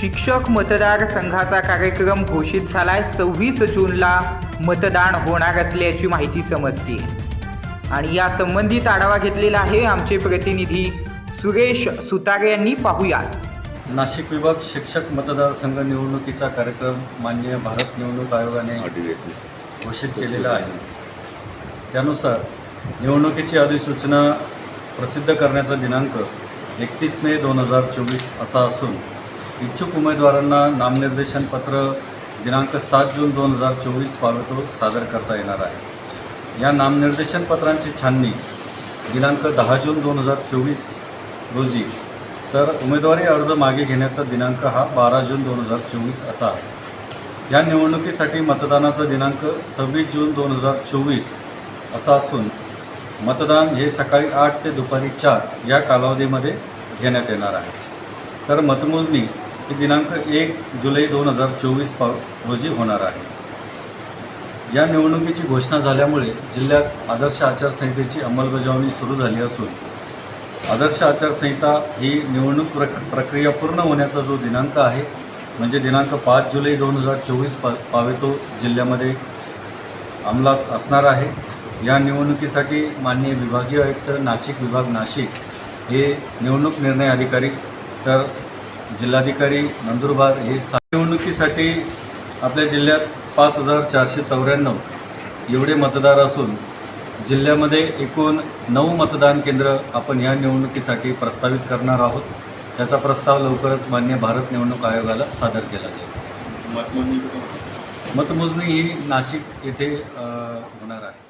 शिक्षक मतदारसंघाचा कार्यक्रम घोषित झालाय. सव्वीस जूनला मतदान होणार असल्याची माहिती समजते. आणि या संबंधित आढावा घेतलेला आहे आमचे प्रतिनिधी सुरेश सुतारे यांनी. पाहूयात. नाशिक विभाग शिक्षक मतदारसंघ निवडणुकीचा कार्यक्रम मान्य भारत निवडणूक आयोगाने घोषित केलेला आहे. त्यानुसार निवडणुकीची अधिसूचना प्रसिद्ध करण्याचा दिनांक एकतीस मे दोन हजार चोवीस असा असून इच्छुक उमेदवारांना नामनिर्देशन पत्र दिनांक सात जून दोन हजार चोवीस पावेतो सादर करता येणार आहे. या नामनिर्देशन पत्रांची छाननी दिनांक दहा जून दोन हजार चोवीस रोजी तर उमेदवारी अर्ज मागे घेण्याचा दिनांक हा बारा जून दोन हजार चोवीस असा आहे. या निवडणुकीसाठी मतदानाचा दिनांक सव्वीस जून दोन हजार चोवीस असा असून मतदान हे सकाळी आठ ते दुपारी चार या कालावधीमध्ये घेण्यात येणार आहे. तर मतमोजणी ही दिनांक एक जुलै दोन हजार चोवीस पा रोजी होणार आहे. या निवडणुकीची घोषणा झाल्यामुळे जिल्ह्यात आदर्श आचारसंहितेची अंमलबजावणी सुरू झाली असून आदर्श आचारसंहिता ही निवडणूक प्रक प्रक्रिया पूर्ण होण्याचा जो दिनांक आहे म्हणजे दिनांक पाच जुलै दोन हजार चोवीस पा पावेतो जिल्ह्यामध्ये अंमलात असणार आहे. या निवडणुकीसाठी माननीय विभागीय आयुक्त नाशिक विभाग नाशिक हे निवडणूक निर्णय अधिकारी तर जिल्हाधिकारी नंदुरबार हे निवडणुकीसाठी आपल्या जिल्ह्यात पाच हजार चारशे चौऱ्याण्णव एवढे मतदार असून जिल्ह्यामध्ये एकूण नऊ मतदान केंद्र आपण या निवडणुकीसाठी प्रस्तावित करणार आहोत. त्याचा प्रस्ताव लवकरच मान्य भारत निवडणूक आयोगाला सादर केला जाईल. मतमोजणी ही नाशिक येथे होणार आहे.